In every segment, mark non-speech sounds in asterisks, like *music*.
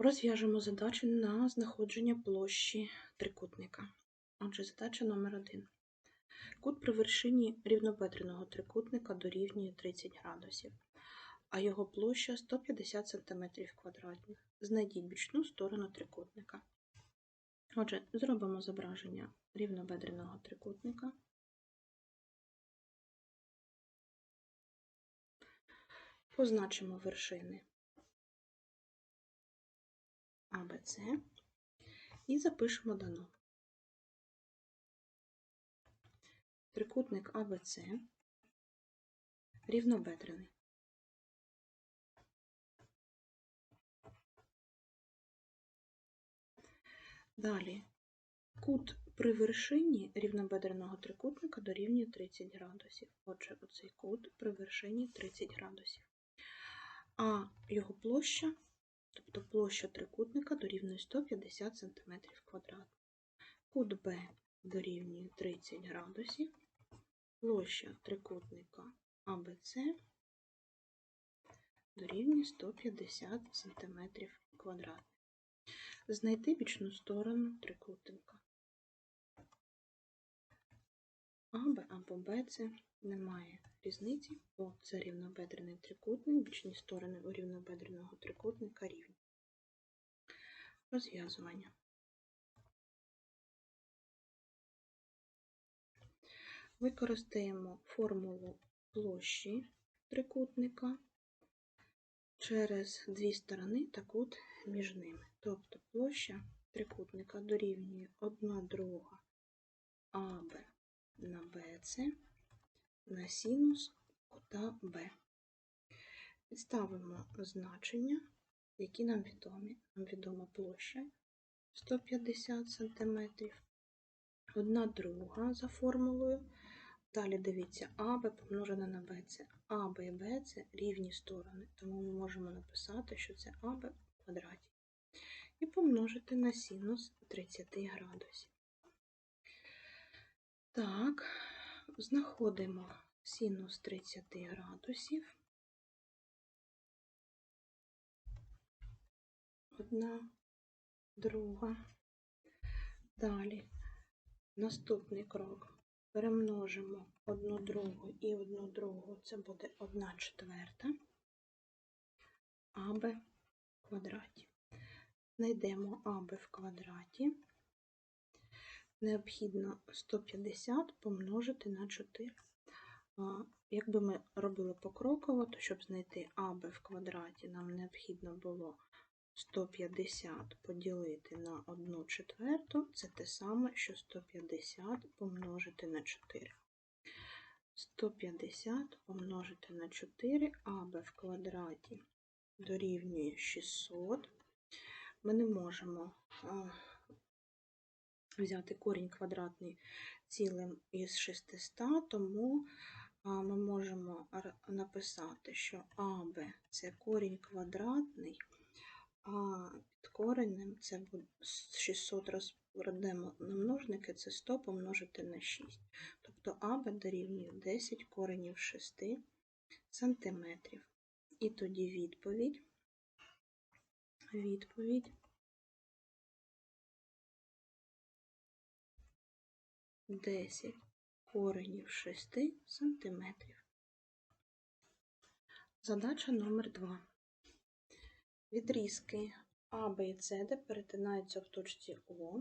Розв'яжемо задачу на знаходження площі трикутника. Отже, задача номер 1 Кут при вершині рівнобедреного трикутника дорівнює 30 градусів, а його площа 150 см квадратних. Знайдіть бічну сторону трикутника. Отже, зробимо зображення рівнобедреного трикутника. Позначимо вершини АБЦ і запишемо дано. Трикутник АБЦ рівнобедрений. Далі кут при вершині рівнобедреного трикутника дорівнює 30 градусів. Отже, оцей кут при вершині 30 градусів. А його площа тобто площа трикутника дорівнює 150 см квадратних. Кут Б дорівнює 30 градусів, площа трикутника АБЦ дорівнює 150 см квадратних. Знайти бічну сторону трикутника. АБ або БЦ немає різниці, бо це рівнобедрений трикутник, бічні сторони у рівнобедреного трикутника рівні. Розв'язування. Використаємо формулу площі трикутника через дві сторони та кут між ними. Тобто площа трикутника дорівнює 1 друга АБ на БЦ на синус кута Б. Підставимо значення, які нам відомі. Нам відома площа 150 см, одна друга за формулою. Далі дивіться, АБ помножене на БЦ. АБ і БЦ рівні сторони, тому ми можемо написати, що це АБ в квадраті. І помножити на синус 30 градусів. Так, знаходимо синус 30 градусів. Одна, друга. Далі наступний крок. Перемножимо одну другу і одну другу, це буде одна четверта АБ в квадраті. Знайдемо АБ в квадраті необхідно 150 помножити на 4. Якби ми робили покроково, то щоб знайти АБ в квадраті, нам необхідно було 150 поділити на 1 четверту, це те саме, що 150 помножити на 4. 150 помножити на 4 АБ в квадраті дорівнює 600. Ми не можемо взяти корінь квадратний цілим із 600, тому ми можемо написати, що АБ це корінь квадратний, а під коренем це 600 розкладемо на множники, це 100 помножити на 6. Тобто АБ дорівнює 10 коренів 6 сантиметрів. І тоді відповідь, відповідь 10 коренів 6 см. Задача номер 2. Відрізки А, Б і С, де перетинаються в точці О.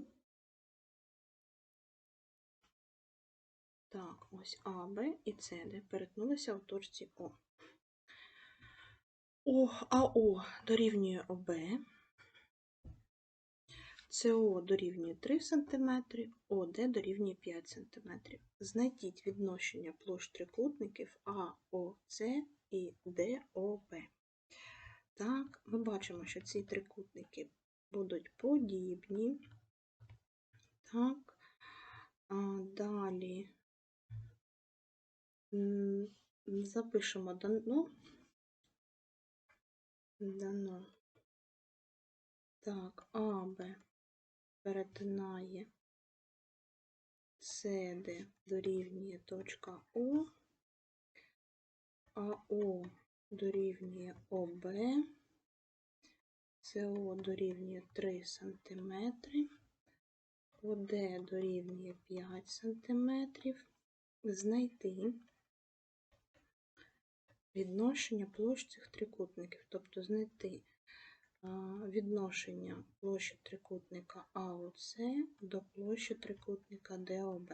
Так, ось А, Б і С, де перетнулися в точці О. О, АО дорівнює ОБ. СО дорівнює 3 см, ОД дорівнює 5 см. Знайдіть відношення площ трикутників АОЦ і ДОБ. Так, ми бачимо, що ці трикутники будуть подібні. Так, а далі запишемо дано. Дано. Так, АБ перетинає. СД дорівнює точка О, АО дорівнює ОБ, СО дорівнює 3 см, ОД дорівнює 5 см, знайти відношення площ цих трикутників, тобто знайти відношення площі трикутника АОЦ до площі трикутника ДОБ.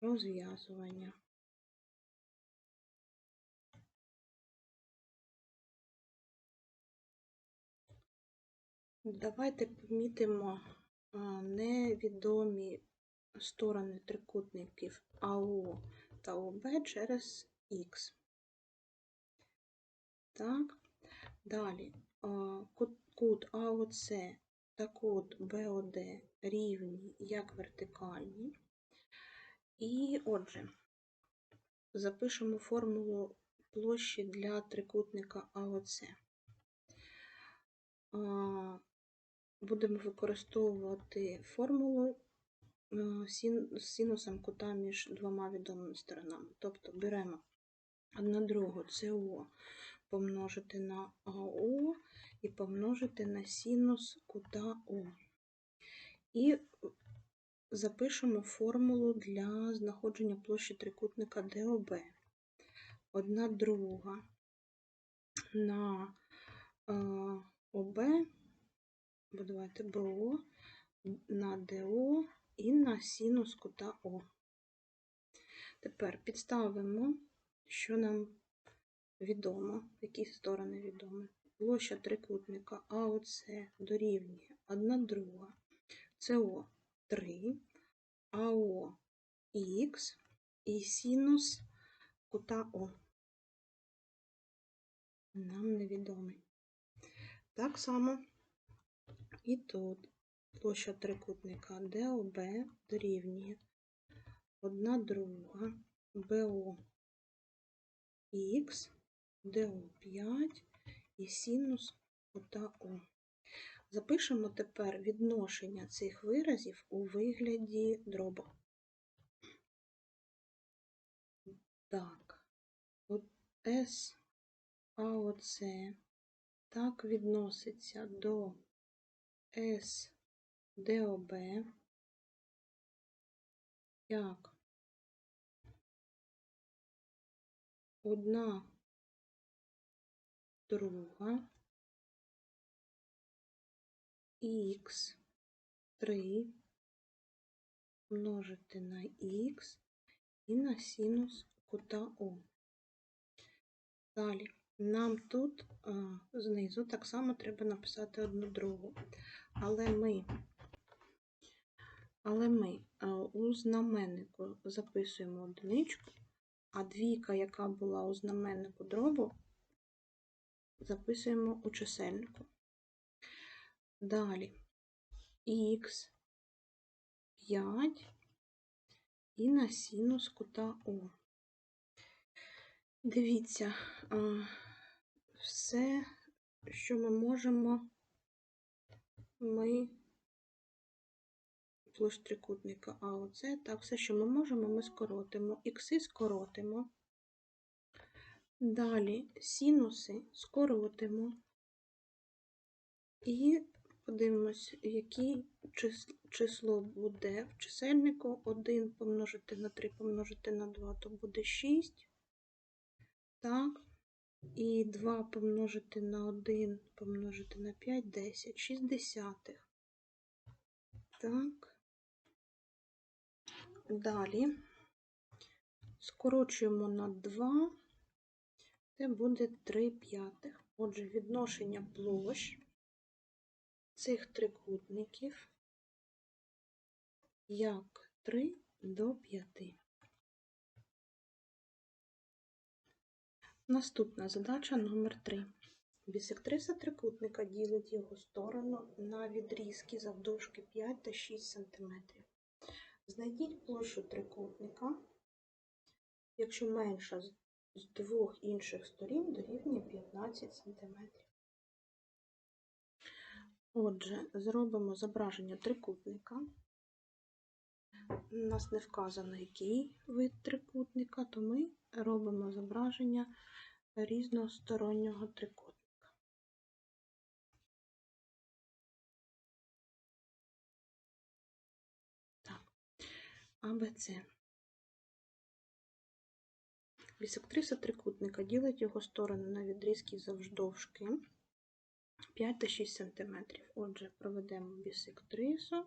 Розв'язування. Давайте помітимо невідомі сторони трикутників АО та ОБ через Х. Так, далі кут АОЦ та кут БОД рівні як вертикальні. І отже, запишемо формулу площі для трикутника АОЦ. Будемо використовувати формулу е, з синусом кута між двома відомими сторонами. Тобто беремо 1 другу СО помножити на АО і помножити на синус кута О. І запишемо формулу для знаходження площі трикутника ДОБ. 1 друга на е, ОБ, давайте БО, на ДО і на синус кута О. Тепер підставимо, що нам відомо, які сторони відомі. Площа трикутника АОЦ дорівнює 1 друга, СО 3, АО Х і синус кута О. Нам невідомий. Так само і тут площа трикутника ДОБ дорівнює 1 друга БО Х, ДО 5 і синус кута О. Запишемо тепер відношення цих виразів у вигляді дробу. Так, от С АОЦ так відноситься до С ДОБ як одна друга х 3 множити на х і на синус кута О. Далі нам тут а, знизу так само треба написати одну другу. Але ми, але ми а, у знаменнику записуємо одиничку, а двійка, яка була у знаменнику дробу, записуємо у чисельнику. Далі х 5 і на синус кута О. Дивіться, все, що ми можемо, ми площ трикутника А оце, так, все, що ми можемо, ми скоротимо. Ікси скоротимо. Далі синуси скоротимо. І подивимось, яке число буде в чисельнику. 1 помножити на 3 помножити на 2, то буде 6. Так. І 2 помножити на 1 помножити на 5 10, 6 десятих. Так. Далі скорочуємо на 2, це буде 3 п'ятих. Отже, відношення площ цих трикутників як 3 до 5. Наступна задача номер 3. Бісектриса трикутника ділить його сторону на відрізки завдовжки 5 та 6 см. Знайдіть площу трикутника, якщо менша з двох інших сторін дорівнює 15 см. Отже, зробимо зображення трикутника. У нас не вказано, який вид трикутника, то ми робимо зображення різностороннього трикутника. Так, АБЦ. Бісектриса трикутника ділить його сторони на відрізки завждовжки 5 та 6 см. Отже, проведемо бісектрису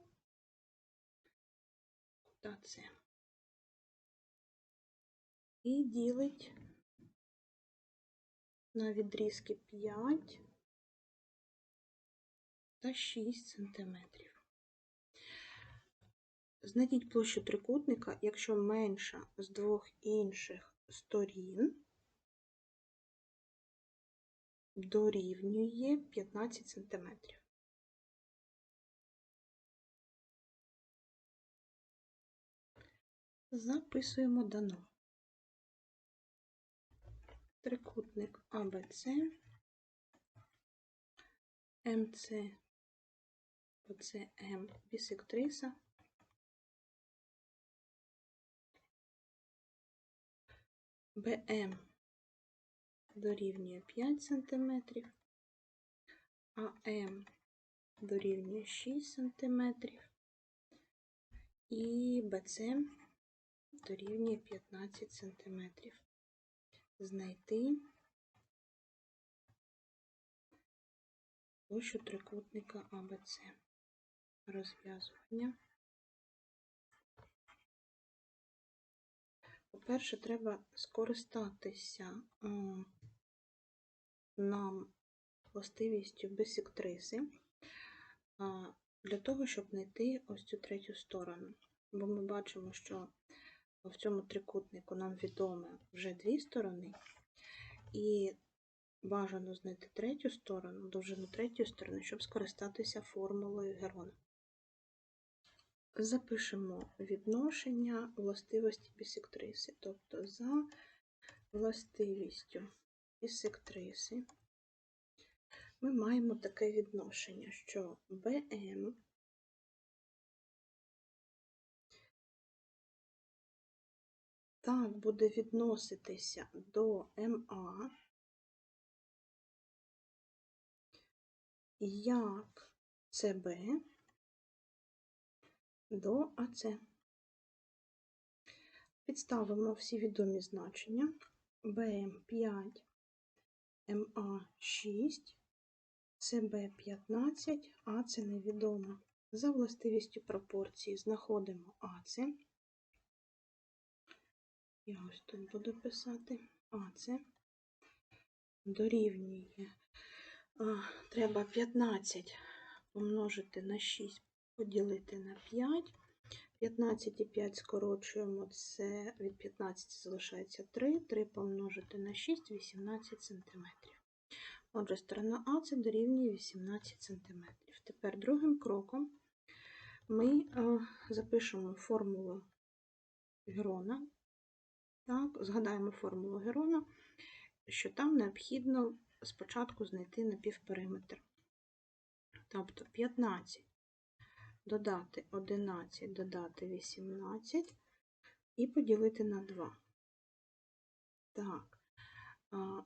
та це. І ділить на відрізки 5 та 6 см. Знайдіть площу трикутника, якщо менша з двох інших сторін дорівнює 15 см. Записуємо дано. Трикутник АБЦ, МЦ, ОЦМ, бісектриса. БМ дорівнює 5 см, АМ дорівнює 6 см і БЦ дорівнює 15 см. Знайти площу трикутника АБЦ. Розв'язування. По-перше, треба скористатися нам властивістю бисектриси а, для того, щоб знайти ось цю третю сторону. Бо ми бачимо, що в цьому трикутнику нам відоме вже дві сторони, і бажано знайти третю сторону, довжину третьої сторони, щоб скористатися формулою Герона. Запишемо відношення властивості бісектриси, тобто за властивістю бісектриси ми маємо таке відношення, що BM так буде відноситися до МА, як ЦБ до АЦ. Підставимо всі відомі значення БМ 5, МА 6, СБ 15, АЦ невідомо. За властивістю пропорції знаходимо АЦ. Я ось тут буду писати АЦ дорівнює. Треба 15 помножити на 6 поділити на 5. 15 і 5 скорочуємо, це від 15 залишається 3, 3 помножити на 6 18 см. Отже, сторона А це дорівнює 18 см. Тепер другим кроком ми е, запишемо формулу Герона. Так, Згадаємо формулу Герона, що там необхідно спочатку знайти напівпериметр. Тобто 15 додати 11, додати 18 і поділити на 2. Так,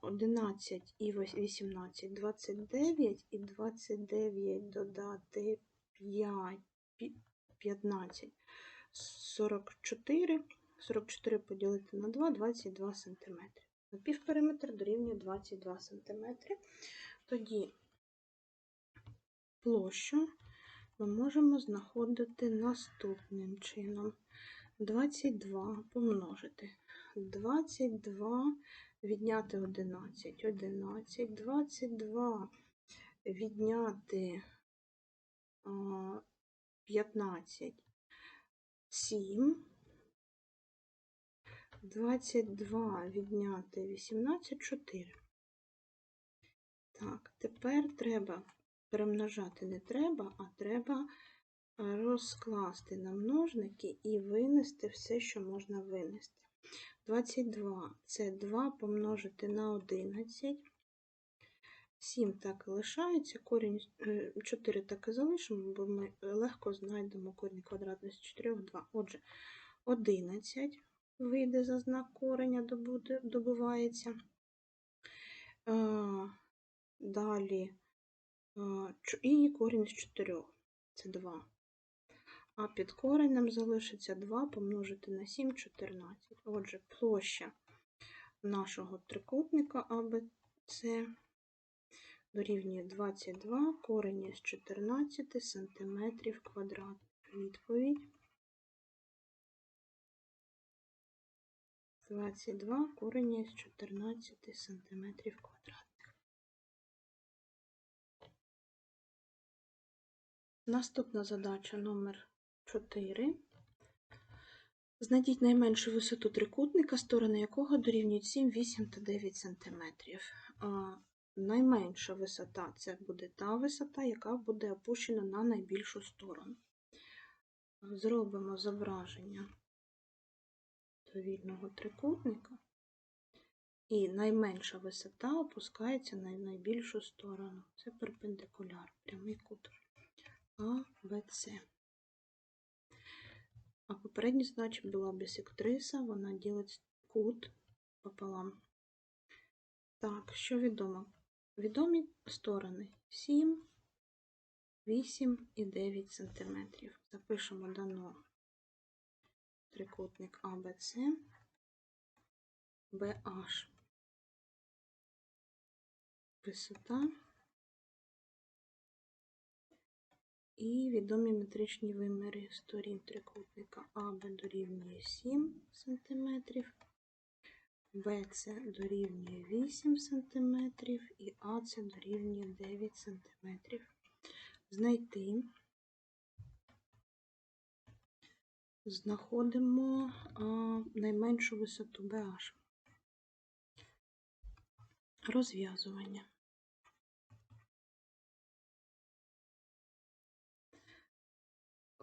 11 і 18 29, і 29 додати 5, 15, 44, 44 поділити на 2, 22 см. Напівпериметр дорівнює 22 см. Тоді площу ми можемо знаходити наступним чином. 22 помножити. 22 відняти 11, 11, 22 відняти 15, 7, 22 відняти 18, 4. Так, тепер треба перемножати не треба, а треба розкласти на множники і винести все, що можна винести. 22 це 2 помножити на 11. 7 так і лишається, корінь 4 е, так і залишимо, бо ми легко знайдемо корінь квадратний з 4 2. Отже, 11 вийде за знак кореня, добувається. Далі і корінь з 4 це 2. А під коренем залишиться 2 помножити на 7 14. Отже, площа нашого трикутника АБЦ дорівнює 22 корень із 14 см квадратних. Відповідь 22 корень із 14 см квадратних. Наступна задача номер 4. Знайдіть найменшу висоту трикутника, сторони якого дорівнюють 7, 8 та 9 см. Найменша висота це буде та висота, яка буде опущена на найбільшу сторону. Зробимо зображення довільного трикутника. І найменша висота опускається на найбільшу сторону. Це перпендикуляр, прямий кут А, Б, С. А попередня задача була бісектриса, вона ділить кут пополам. Так, що відомо? Відомі сторони 7, 8 і 9 см. Запишемо дано трикутник АБЦ, BH. Висота і відомі метричні виміри сторін трикутника АБ дорівнює 7 см, БЦ дорівнює 8 см і АЦ дорівнює 9 см. Знайти, знаходимо а, найменшу висоту BH. Розв'язування.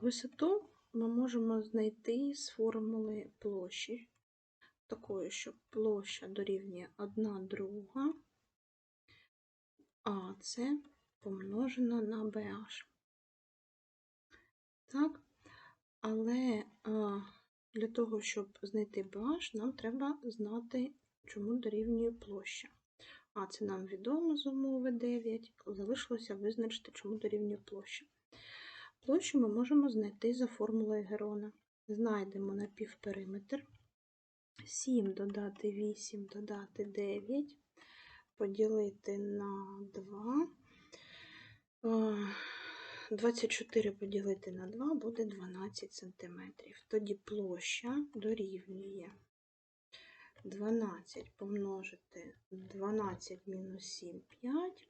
Висоту ми можемо знайти з формули площі, такої, що площа дорівнює 1 друга, а це помножено на BH. Так, але для того, щоб знайти BH, нам треба знати, чому дорівнює площа. А це нам відомо з умови 9, залишилося визначити, чому дорівнює площа. Площу ми можемо знайти за формулою Герона. Знайдемо напівпериметр. 7 додати 8 додати 9, поділити на 2. 24 поділити на 2 буде 12 см. Тоді площа дорівнює 12 помножити 12 мінус 7 5.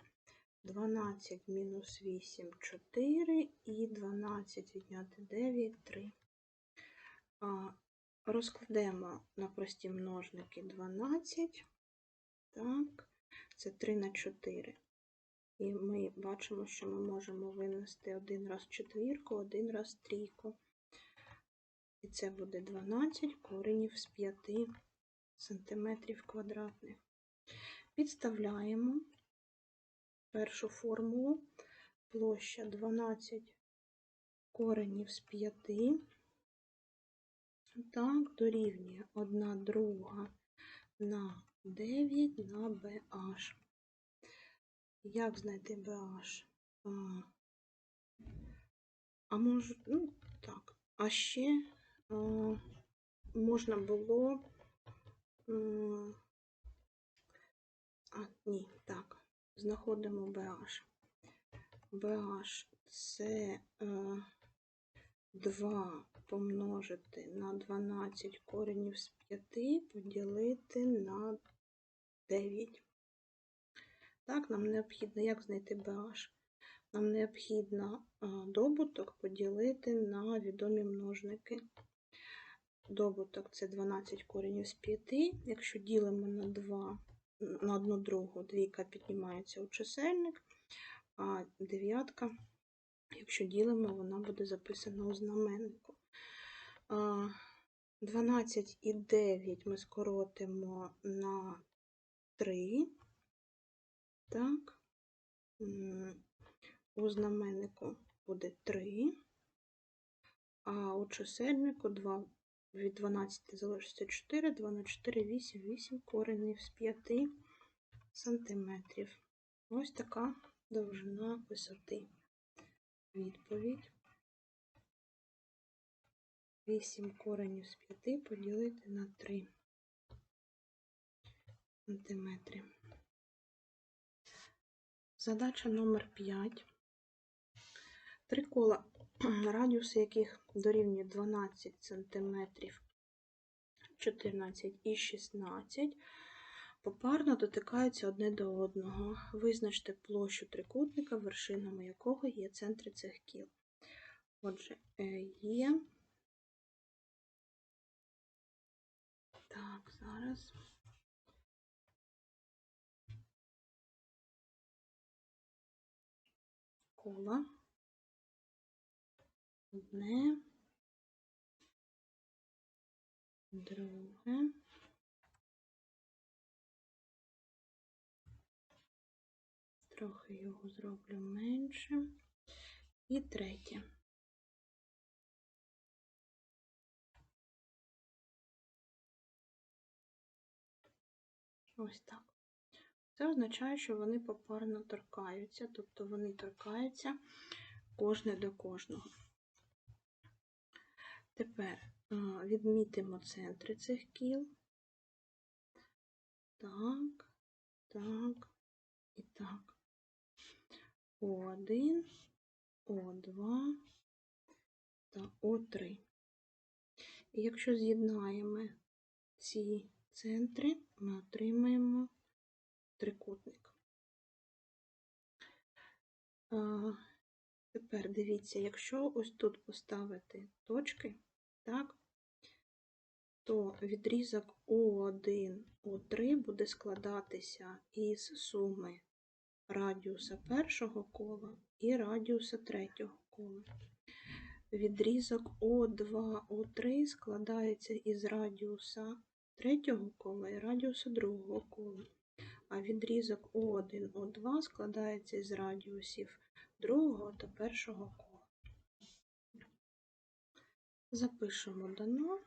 12 мінус 8 4 і 12 відняти 9 3. Розкладемо на прості множники 12, так, це 3 на 4. І ми бачимо, що ми можемо винести один раз четвірку, один раз трійку. І це буде 12 коренів з 5 сантиметрів квадратних. Підставляємо першу формулу площа 12 коренів з 5, так, дорівнює 1 друга на 9 на BH. Як знайти BH? А, а може, ну, так, а ще а, можна було. А, ні, так знаходимо BH. BH це 2 е, помножити на 12 коренів з 5 поділити на 9. Так, нам необхідно, як знайти BH? Нам необхідно е, добуток поділити на відомі множники. Добуток це 12 коренів з 5. Якщо ділимо на 2, на одну другу двійка піднімається у чисельник, а дев'ятка, якщо ділимо, вона буде записана у знаменнику. 12 і 9 ми скоротимо на 3. Так, у знаменнику буде 3, а у чисельнику 2 від 12 залишиться 4, 2 на 4, 8, 8 коренів з 5 сантиметрів. Ось така довжина висоти. Відповідь. 8 коренів з 5 поділити на 3 сантиметри. Задача номер 5. Три кола, *clears throat* радіуси яких дорівнює 12 см, 14 і 16, попарно дотикаються одне до одного. Визначте площу трикутника, вершинами якого є центри цих кіл. Отже, е, є. Так, зараз. Кола. Одне. Друге. Трохи його зроблю менше. І третє. Ось так. Це означає, що вони попарно торкаються, тобто вони торкаються кожне до кожного. Тепер відмітимо центри цих кіл. Так, так і так. О1, О2 та О3. І якщо з'єднаємо ці центри, ми отримаємо трикутник. Тепер дивіться, якщо ось тут поставити точки, так, то відрізок О1, О3 буде складатися із суми радіуса першого кола і радіуса третього кола. Відрізок О2, О3 складається із радіуса третього кола і радіуса другого кола. А відрізок О1, О2 складається із радіусів другого та першого кола. Запишемо дано,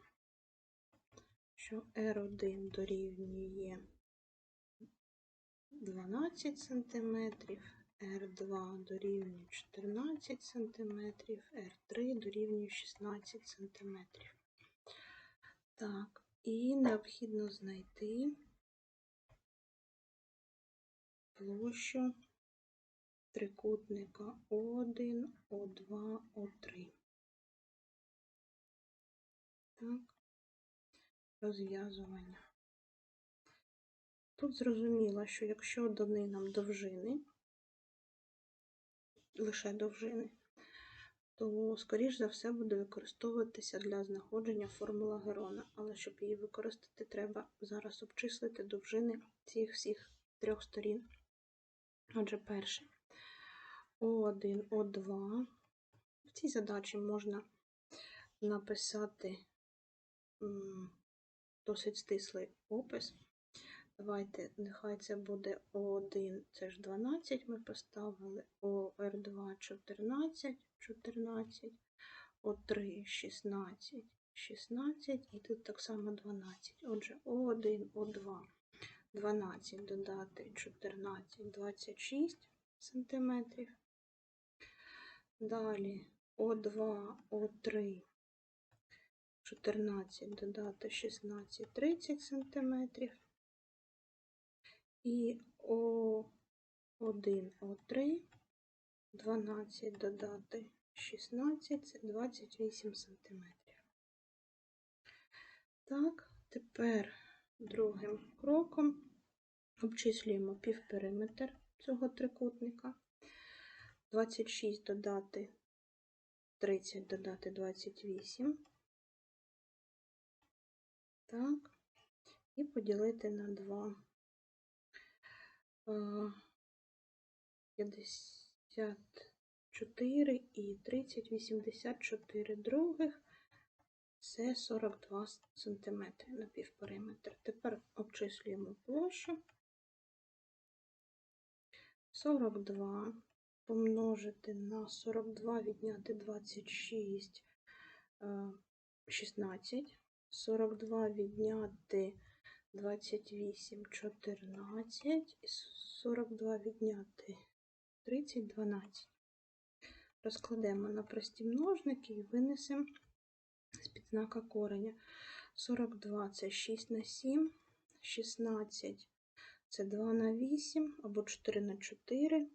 що R1 дорівнює 12 см, R2 дорівнює 14 см, R3 дорівнює 16 см. Так, і необхідно знайти площу трикутника О1, О2, О3. Так, розв'язування. Тут зрозуміло, що якщо дані нам довжини, лише довжини, то, скоріш за все, буде використовуватися для знаходження формула Герона. Але щоб її використати, треба зараз обчислити довжини цих всіх трьох сторін. Отже, перше О1, О2. В цій задачі можна написати досить стислий опис. Давайте, нехай це буде О1, це ж 12 ми поставили, ОР2 14, 14, О3 16, 16 і тут так само 12. Отже, О1, О2, 12 додати 14, 26 см. Далі О2, О3, 14 додати 16, 30 см. І О1, О3, 12 додати 16, це 28 см. Так, тепер другим кроком обчислюємо півпериметр цього трикутника. 26 додати 30 додати 28. Так, і поділити на 2. 54 і 30, 84 других. Це 42 см на півпериметр. Тепер обчислюємо площу. 42 помножити на 42, відняти 26, 16, 42 відняти 28, 14 і 42 відняти 30, 12. Розкладемо на прості множники і винесемо з знака кореня. 42 це 6 на 7, 16 це 2 на 8 або 4 на 4.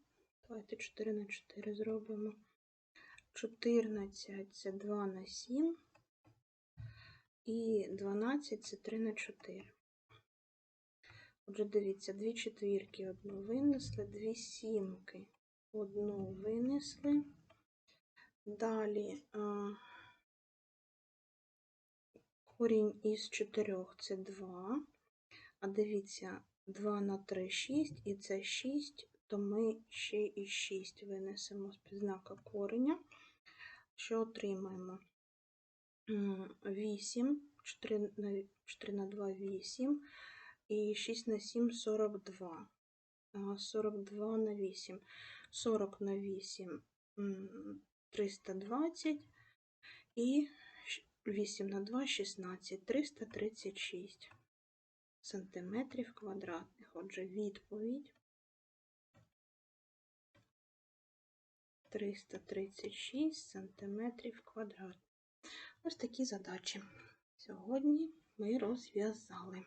Давайте 4 на 4 зробимо. 14 це 2 на 7 і 12 це 3 на 4. Отже, дивіться, дві четвірки одну винесли, дві сімки одну винесли. Далі а, корінь із 4 це 2. А дивіться, 2 на 3 6, і це 6, то ми ще і 6 винесемо з підзнака кореня. Що отримаємо? М, 8, 4 на, 4 на 2 8 і 6 на 7 42. А, 42 на 8. 40 на 8 м, 320 і щ- 8 на 2 16 336 сантиметрів квадратних. Отже, відповідь 336 сантиметрів квадратних. Ось такі задачі сьогодні ми розв'язали.